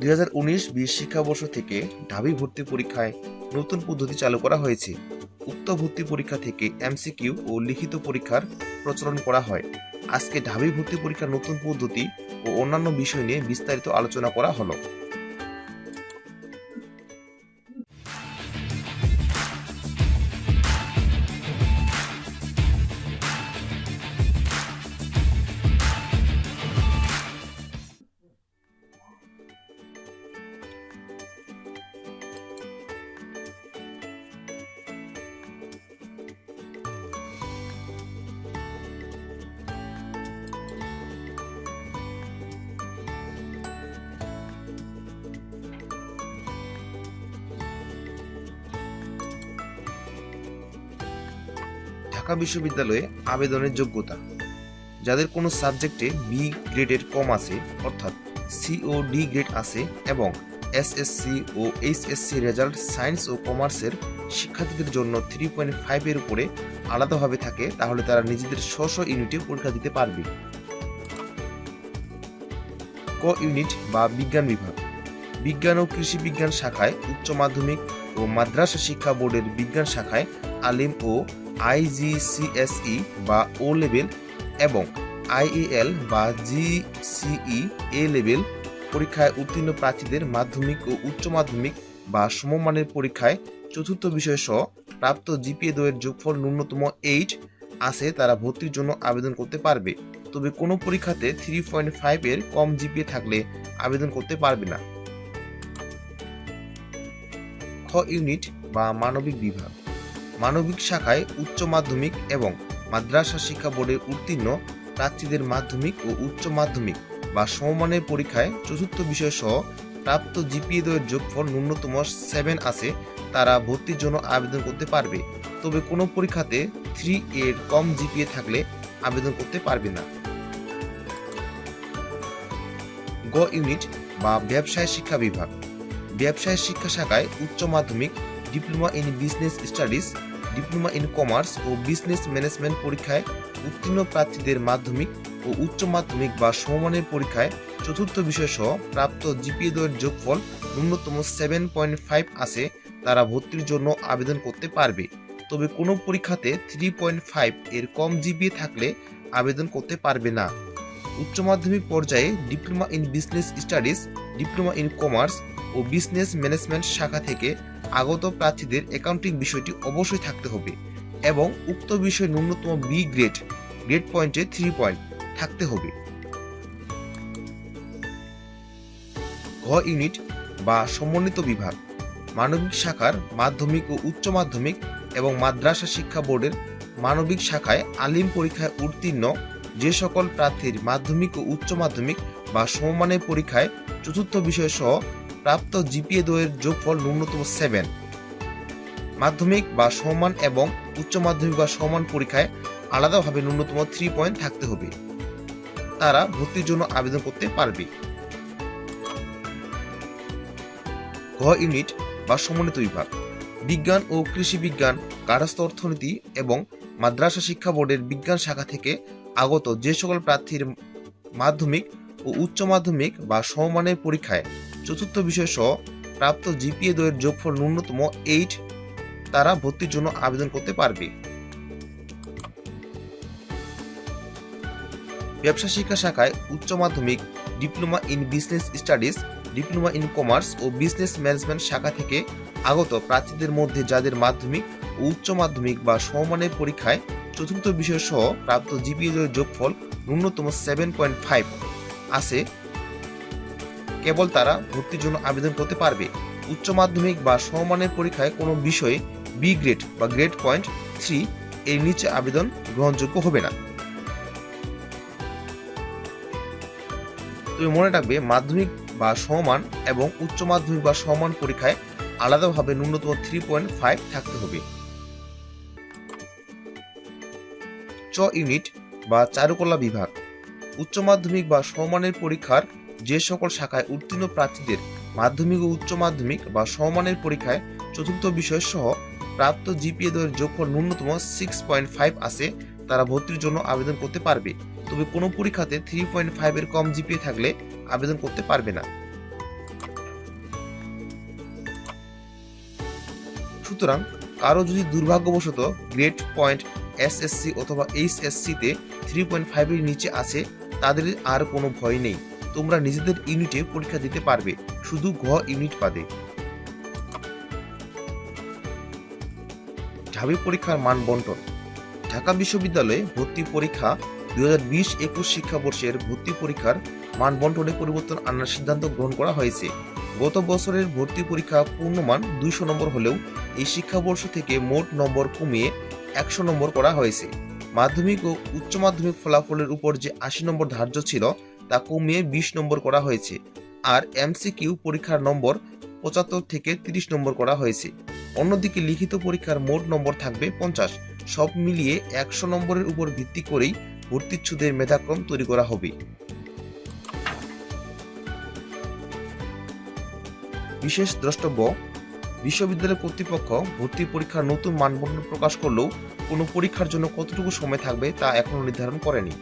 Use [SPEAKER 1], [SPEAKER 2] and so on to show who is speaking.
[SPEAKER 1] দুই হাজার শিক্ষাবর্ষ থেকে ঢাবি ভর্তি পরীক্ষায় নতুন পদ্ধতি চালু করা হয়েছে। উক্ত ভর্তি পরীক্ষা থেকে এমসিকিউ ও লিখিত পরীক্ষার প্রচলন করা হয়। আজকে ঢাবি ভর্তি পরীক্ষার নতুন পদ্ধতি ও অন্যান্য বিষয় নিয়ে বিস্তারিত আলোচনা করা হলো। ঢাকা বিশ্ববিদ্যালয়ে আবেদনের যোগ্যতা। যাদের কোনো সাবজেক্টে বি গ্রেডের কম আছে, অর্থাৎ সি ও ডি গ্রেড আছে এবং এসএসসি ও এইচএসসি রেজাল্ট সায়েন্স ও কমার্সের শিক্ষার্থীদের জন্য থ্রি পয়েন্ট ফাইভের উপরে আলাদাভাবে থাকে, তাহলে তারা নিজেদের স্ব স্ব ইউনিটে পরীক্ষা দিতে পারবে। ক ইউনিট বা বিজ্ঞান বিভাগ। বিজ্ঞান ও কৃষি বিজ্ঞান শাখায় উচ্চ মাধ্যমিক ও মাদ্রাসা শিক্ষা বোর্ডের বিজ্ঞান শাখায় আলিম ও আইজিসিএসই বা ও লেভেল এবং আইএল বা জিসিই এ লেভেল পরীক্ষায় উত্তীর্ণ প্রার্থীদের মাধ্যমিক ও উচ্চ মাধ্যমিক বা সমমানের পরীক্ষায় চতুর্থ বিষয় সহ প্রাপ্ত জিপিএ দ্বয়ের যোগফল ন্যূনতম এইট আছে তারা ভর্তির জন্য আবেদন করতে পারবে। তবে কোনো পরীক্ষাতে থ্রি পয়েন্ট ফাইভ এর কম জিপিএ থাকলে আবেদন করতে পারবে না। খ ইউনিট বা মানবিক বিভাগ। মানবিক শাখায় উচ্চ মাধ্যমিক এবং মাদ্রাসা শিক্ষা বোর্ডের উত্তীর্ণ প্রার্থীদের মাধ্যমিক ও উচ্চ মাধ্যমিক বা সমমানের পরীক্ষায় চতুর্থ বিষয় সহ প্রাপ্ত জিপিএ দ্বয়ের যোগফল ন্যূনতম সেভেন আছে, তারা ভর্তির জন্য আবেদন করতে পারবে। তবে কোনো পরীক্ষাতে থ্রি এর কম জিপিএ থাকলে আবেদন করতে পারবে না। গ ইউনিট বা ব্যবসায় শিক্ষা বিভাগ। ব্যবসায় শিক্ষা শাখায় উচ্চ মাধ্যমিক diploma in business studies, diploma in commerce O business management পরীক্ষায় উত্তীর্ণ প্রার্থীদের মাধ্যমিক ও উচ্চ মাধ্যমিক বা সমমানের পরীক্ষায় চতুর্থ বিষয় সহ প্রাপ্ত জিপিএ দ্বয়ের যোগফল ন্যূনতম সেভেন পয়েন্ট ফাইভ আছে, তারা ভর্তির জন্য আবেদন করতে পারবে। তবে কোনো পরীক্ষাতে থ্রি পয়েন্ট ফাইভ এর কম জিপিএ থাকলে আবেদন করতে পারবে না। উচ্চ মাধ্যমিক পর্যায়ে diploma in business studies, diploma in commerce O business management শাখা থেকে আগত প্রার্থীদের অ্যাকাউন্টিং বিষয়টি অবশ্যই থাকতে হবে এবং উক্ত বিষয়ে ন্যূনতম বি গ্রেড গ্রেড পয়েন্টে থ্রি পয়েন্ট থাকতে হবে। ঘ ইউনিট বা সমন্বিত বিভাগ, মানবিক শাখার মাধ্যমিক ও উচ্চ মাধ্যমিক এবং মাদ্রাসা শিক্ষা বোর্ডের মানবিক শাখায় আলিম পরীক্ষায় উত্তীর্ণ যে সকল প্রার্থীর মাধ্যমিক ও উচ্চ মাধ্যমিক বা সমমানের পরীক্ষায় চতুর্থ বিষয় সহ প্রাপ্ত জিপিএ দ্বয়ের যোগফল ন্যূনতম সেভেন মাধ্যমিক বা সমান এবং উচ্চ মাধ্যমিক বা সমান পরীক্ষায় আলাদাভাবে ন্যূনতম থ্রি পয়েন্ট থাকতে হবে। তারা ভর্তির জন্য আবেদন করতে পারবে। ঘ ইউনিট বা সমন্বিত বিভাগ। বিজ্ঞান ও কৃষি বিজ্ঞান গার্হস্থ্য অর্থনীতি এবং মাদ্রাসা শিক্ষা বোর্ডের বিজ্ঞান শাখা থেকে আগত যে সকল প্রার্থীর মাধ্যমিক ও উচ্চ মাধ্যমিক বা সমমানের পরীক্ষায় চতুর্থ বিষয় সহ প্রাপ্ত জিপিএ দ্বয়ের যোগফল ন্যূনতম এইট তারা ভর্তির জন্য আবেদন করতে পারবে। ব্যবসা শিক্ষা শাখায় উচ্চ মাধ্যমিক, diploma in business studies diploma in commerce O business management শাখা থেকে আগত প্রার্থীদের মধ্যে যাদের মাধ্যমিক ও উচ্চ মাধ্যমিক বা সমমানের পরীক্ষায় চতুর্থ বিষয় সহ প্রাপ্ত জিপিএ যোগফল ন্যূনতম সেভেন পয়েন্ট ফাইভ আছে, কেবল তারা ভর্তির জন্য আবেদন করতে পারবে। উচ্চ মাধ্যমিক বা সমমানের পরীক্ষায় কোনো বিষয়ে বি গ্রেড বা গ্রেড পয়েন্ট থ্রি এর নিচে আবেদন গ্রহণযোগ্য হবে না। তুমি মনে রাখবে, মাধ্যমিক বা সমান এবং উচ্চ মাধ্যমিক বা সমান পরীক্ষায় আলাদাভাবে ন্যূনতম থ্রি পয়েন্ট ফাইভ থাকতে হবে। চ ইউনিট বা চারুকলা বিভাগ। উচ্চ মাধ্যমিক বা সমমানের পরীক্ষার যে সকল শাখায় উত্তীর্ণ প্রার্থীদের মাধ্যমিক ও উচ্চ মাধ্যমিক বা সমমানের পরীক্ষায় চতুর্থ বিষয় সহ প্রাপ্ত জিপিএ দয়ের যোগফল ন্যূনতম সিক্স পয়েন্ট ফাইভ আছে, তারা ভর্তির জন্য আবেদন করতে পারবে। তবে কোনো পরীক্ষাতে থ্রি পয়েন্ট ফাইভ এর কম জিপিএ থাকলে আবেদন করতে পারবে না। সুতরাং কারও যদি দুর্ভাগ্যবশত গ্রেড পয়েন্ট এসএসসি অথবা এইচএসসিতে থ্রি পয়েন্ট ফাইভের নিচে আছে তাদের আর কোনো ভয় নেই। তোমরা নিজেদের ইউনিটে পরীক্ষা দিতে পারবে, শুধু ঘ ইউনিট বাদে। ঢাবি পরীক্ষার মান বন্টন। ঢাকা বিশ্ববিদ্যালয়ে ভর্তি পরীক্ষা দুই হাজার বিশ একুশ শিক্ষাবর্ষের ভর্তি পরীক্ষার মান বন্টনে পরিবর্তন আনার সিদ্ধান্ত গ্রহণ করা হয়েছে। গত বছরের ভর্তি পরীক্ষা পূর্ণমান দুইশো নম্বর হলেও এই শিক্ষাবর্ষ থেকে মোট নম্বর কমিয়ে একশো নম্বর করা হয়েছে। মাধ্যমিক ও উচ্চ মাধ্যমিক ফলাফলের উপর যে আশি নম্বর ধার্য ছিল, তা কমিয়ে বিশ নম্বর করা হয়েছে। আর এমসিকিউ পরীক্ষার নম্বর পঁচাত্তর থেকে তিরিশ নম্বর করা হয়েছে। অন্যদিকে লিখিত পরীক্ষার মোট নম্বর থাকবে পঞ্চাশ। সব মিলিয়ে একশো নম্বরের উপর ভিত্তি করেই ভর্তিচ্ছুদের মেধাক্রম তৈরি করা হবে। বিশেষ দ্রষ্টব্য বিশ্ববিদ্যালয় কর্তৃপক্ষ ভর্তি পরীক্ষার নতুন মানদণ্ড প্রকাশ করলেও কোনো পরীক্ষার জন্য কতটুকু সময় থাকবে তা এখনও নির্ধারণ করেনি।